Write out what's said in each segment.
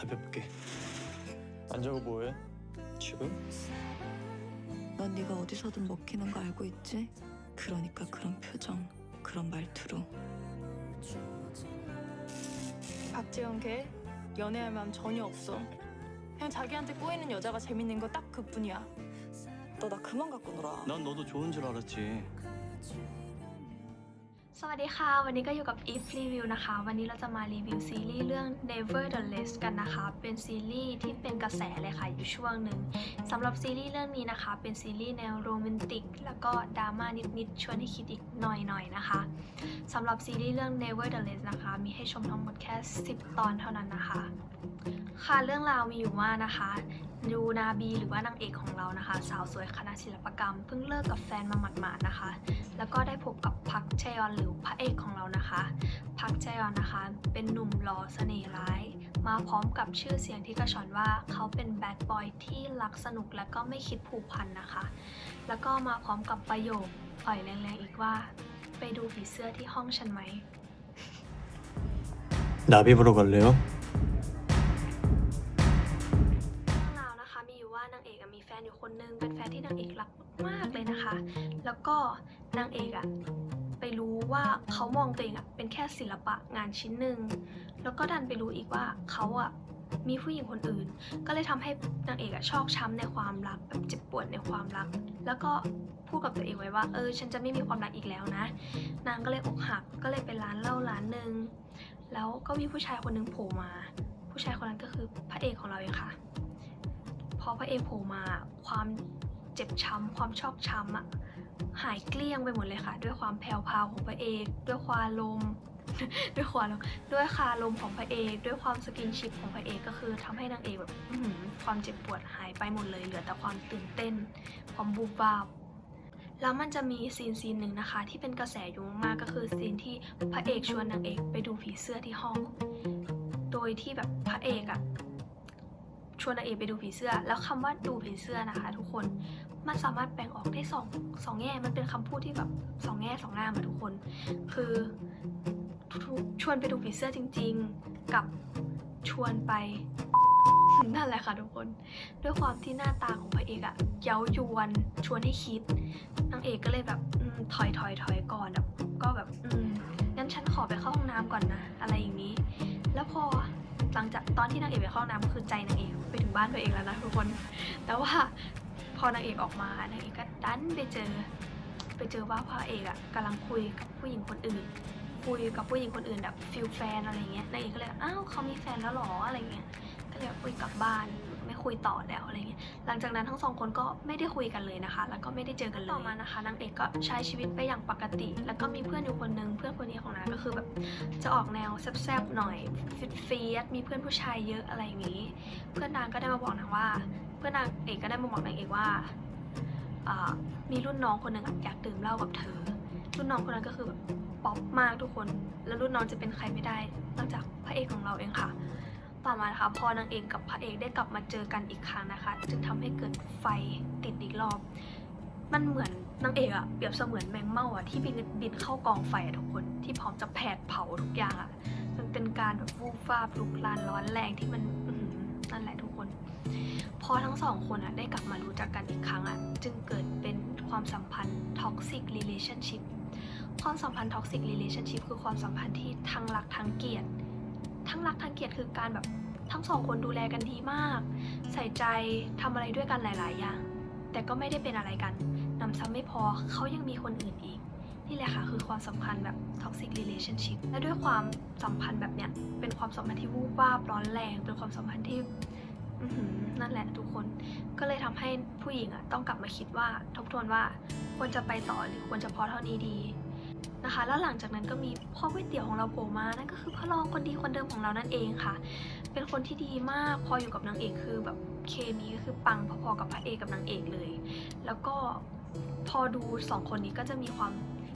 가볍게. 안 자고 뭐해? 지금? 넌 네가 어디서든 먹히는 거 알고 있지? 그러니까 그런 표정, 그런 말투로 박재현 걔 연애할 마음 전혀 없어. 그냥 자기한테 꼬이는 여자가 재밌는 거 딱 그뿐이야. 너 나 그만 갖고 놀아 난 너도 좋은 줄 알았지. สวัสดีค่ะ วันนี้ก็อยู่กับ if review นะคะ วันนี้เราจะมารีวิวซีรีส์เรื่อง Never the Less กันนะคะ เป็นซีรีส์ที่เป็นกระแสเลยค่ะอยู่ช่วงหนึ่งสำหรับซีรีส์เรื่องนี้นะคะ เป็นซีรีส์แนวโรแมนติก แล้วก็ดราม่านิดๆชวนให้คิดอีกหน่อยๆนะคะสำหรับซีรีส์เรื่อง Never the Less นะคะ มีให้ชมทั้งหมดแค่ 10 ตอนเท่านั้นนะคะ ค่ะเรื่องราวมีอยู่ว่านะคะ ยูนาบีหรือว่านางเอกของเรานะคะ สาวสวยคณะศิลปกรรม เพิ่งเลิกกับแฟนมาหมาดๆนะคะ แล้วก็ได้พบกับพักชยอนหรือพระเอกของเรานะคะ พักชยอนนะคะ เป็นหนุ่มหล่อเสน่ห์ร้าย มาพร้อมกับชื่อเสียงที่กระชอนว่าเขาเป็นแบดบอยที่รักสนุกและก็ไม่คิดผูกพันนะคะ แล้วก็มาพร้อมกับประโยคปล่อยแรงๆอีกว่า ไปดูผีเสื้อที่ห้องฉันไหม 나비 보러 갈래요? ว่านางเอกมีแฟนอยู่คนนึงเป็นแฟนที่นางเอกรักมากเลยนะคะ แล้วก็นางเอกอะไปรู้ว่าเขามองตัวเองอะเป็นแค่ศิลปะงานชิ้นหนึ่งแล้วก็ดันไปรู้อีกว่าเขาอะมีผู้หญิงคนอื่น ก็เลยทำให้นางเอกอะชอกช้ำในความรักแบบเจ็บปวดในความรัก แล้วก็พูดกับตัวเองไว้ว่าเออฉันจะไม่มีความรักอีกแล้วนะ นางก็เลยอกหักก็เลยไปร้านเหล้าร้านหนึ่งแล้วก็มีผู้ชายคนหนึงโผล่มา ผู้ชายคนนั้นก็คือพระเอกของเราเองค่ะ พอพระเอกโผล่มาความเจ็บช้ำความชอกช้ำอะหายเกลี้ยงไปหมดเลยค่ะ ด้วยความแผ่วพาวของพระเอก ด้วยความลม ด้วยความด้วยคาลมของพระเอก ด้วยความสกินชิปของพระเอกก็คือทำให้นางเอกแบบความเจ็บปวดหายไปหมดเลยเหลือแต่ความตื่นเต้น ความบูบวาบแล้วมันจะมีซีนซีนหนึ่งนะคะ ที่เป็นกระแสอยู่มากก็คือซีนที่พระเอกชวนนางเอกไปดูผีเสื้อที่ห้อง โดยที่แบบพระเอกอะ ชวนนาเอกไปดูผีเสื้อ แล้วคำว่าดูผีเสื้อนะคะ ทุกคนมันสามารถแบ่งออกได้สองสองแง่มันเป็นคำพูดที่แบบสองแง่สองงามอะทุกคน คือชวนไปดูผีเสื้อจริง ๆ กับชวนไปนั่นแหละค่ะทุกคน ด้วยความที่หน้าตาของพระเอกอะเย้ายวนชวนให้คิดนางเอกก็เลยแบบถอยถอยถอยก่อนแบบก็แบบงั้นฉันขอไปเข้าห้องน้ำก่อนนะ อะไรอย่างนี้ แล้วพอ หลังจากตอนที่นางเอกไปเข้าห้องน้ำคือใจนางเอกไปถึงบ้านตัวเองแล้วนะทุกคน แต่ว่าพอนางเอกออกมานางเอกก็ดันไปเจอ ไปเจอว่าพระเอกอะกำลังคุยกับผู้หญิงคนอื่น คุยกับผู้หญิงคนอื่นแบบฟิลแฟนอะไรเงี้ยนางเอกก็เลยอ้าวเขามีแฟนแล้วหรออะไรเงี้ยก็เลยคุยกลับบ้าน คุยต่อแล้วอะไรเงี้ยหลังจากนั้นทั้งสองคนก็ไม่ได้คุยกันเลยนะคะ แล้วก็ไม่ได้เจอกันเลยต่อมานะคะนางเอกก็ใช้ชีวิตไปอย่างปกติ แล้วก็มีเพื่อนอยู่คนนึงเพื่อนคนนี้ของนางก็คือแบบจะออกแนวแซบๆหน่อยฟิตฟีดมีเพื่อนผู้ชายเยอะอะไรอย่างนี้ เพื่อนนางก็ได้มาบอกนางว่า เพื่อนนางเอกก็ได้มาบอกนางเอกว่าอ่ามีรุ่นน้องคนหนึ่งอะอยากดื่มเหล้ากับเธอ รุ่นน้องคนนั้นก็คือแบบป๊อปมากทุกคน แล้วรุ่นน้องจะเป็นใครไม่ได้นอกจากพระเอกของเราเองค่ะ ต่อมานะคะพอนางเอกกับพระเอกได้กลับมาเจอกันอีกครั้งนะคะ จึงทำให้เกิดไฟติดอีกรอบ มันเหมือนนางเอกอะเปรียบเสมือนแมงเม่าอะที่บินบินเข้ากองไฟทุกคนที่พร้อมจะแผดเผาทุกอย่างอะมันเป็นการแบบวูบวาบลุกลานร้อนแรงที่มันนั่นแหละทุกคน พอทั้งสองคนอะได้กลับมารู้จักกันอีกครั้งอะจึงเกิดเป็นความสัมพันธ์ toxic relationship ความสัมพันธ์ toxic relationship คือความสัมพันธ์ที่ทั้งรักทั้งเกลียด งรักทั้งเกลียดคือการแบบทั้งสองคนดูแลกันดีมาก ใส่ใจทำอะไรด้วยกันหลาย ๆ อย่าง แต่ก็ไม่ได้เป็นอะไรกันนำซ้ำไม่พอเขายังมีคนอื่นอีก นี่แหละค่ะคือความสัมพันธ์แบบ toxic relationship และด้วยความสัมพันธ์แบบเนี้ยเป็นความสัมพันธ์ที่วูบวาบร้อนแรง เป็นความสัมพันธ์ที่นั่นแหละทุกคนก็เลยทำให้ผู้หญิงอะต้องกลับมาคิดว่าทบทวนว่าควรจะไปต่อหรือควรจะพอเท่านี้ดี นะคะ แล้วหลังจากนั้นก็มีพ่อก๋วยเตี๋ยวของเราโผล่มา นั่นก็คือพระรองคนดีคนเดิมของเรานั่นเองค่ะ เป็นคนที่ดีมาก พออยู่กับนางเอกคือแบบเคมีก็คือปังพอๆกับพระเอกกับนางเอกเลย แล้วก็พอดูสองคนนี้ก็จะมีความ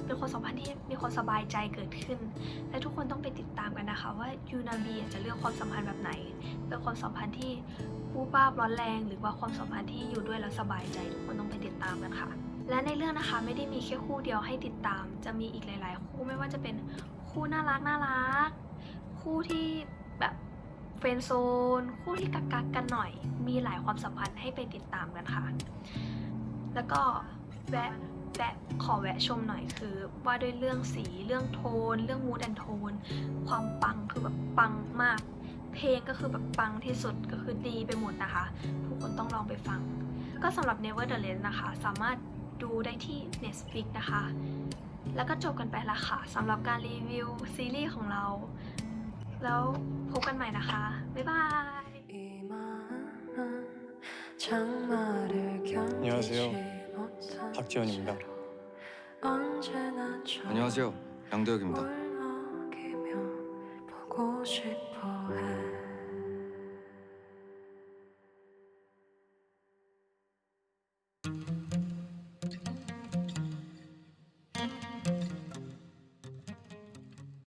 เป็นความสัมพันธ์ที่มีความสบายใจเกิดขึ้น และทุกคนต้องไปติดตามกันนะคะ ว่ายูนาบีจะเลือกความสัมพันธ์แบบไหน เป็นความสัมพันธ์ที่วูบวาร้อนแรง หรือว่าความสัมพันธ์ที่อยู่ด้วยแล้วสบายใจ ทุกคนต้องไปติดตามกันค่ะ และในเรื่องนะคะไม่ได้มีแค่คู่เดียวให้ติดตาม จะมีอีกหลาย ๆ คู่ไม่ว่าจะเป็นคู่น่ารักน่ารัก คู่ที่แบบเฟรนโซน คู่ที่กักกักกันหน่อย มีหลายความสัมพันธ์ให้ไปติดตามกันค่ะ แล้วก็แวะแวะขอแวะชมหน่อยคือว่าด้วยเรื่องสีเรื่องโทน เรื่องมูดแอนโทน ความปังคือแบบปังมาก เพลงก็คือแบบปังที่สุดก็คือดีไปหมดนะคะ ทุกคนต้องลองไปฟัง ก็สำหรับ Never the Less นะคะ สามารถ ดูได้ที่ Netflix นะคะ แล้วก็จบกันไปและค่ะสำหรับการรีวิวซีรีส์ของเรา แล้วพบกันใหม่นะคะ บ๊ายบาย 이 마음은 장마를 안녕하세요. 견디지 못한 박지원입니다. 언제나 저 안녕하세요. 양도혁입니다. 뭘 먹이며 보고 싶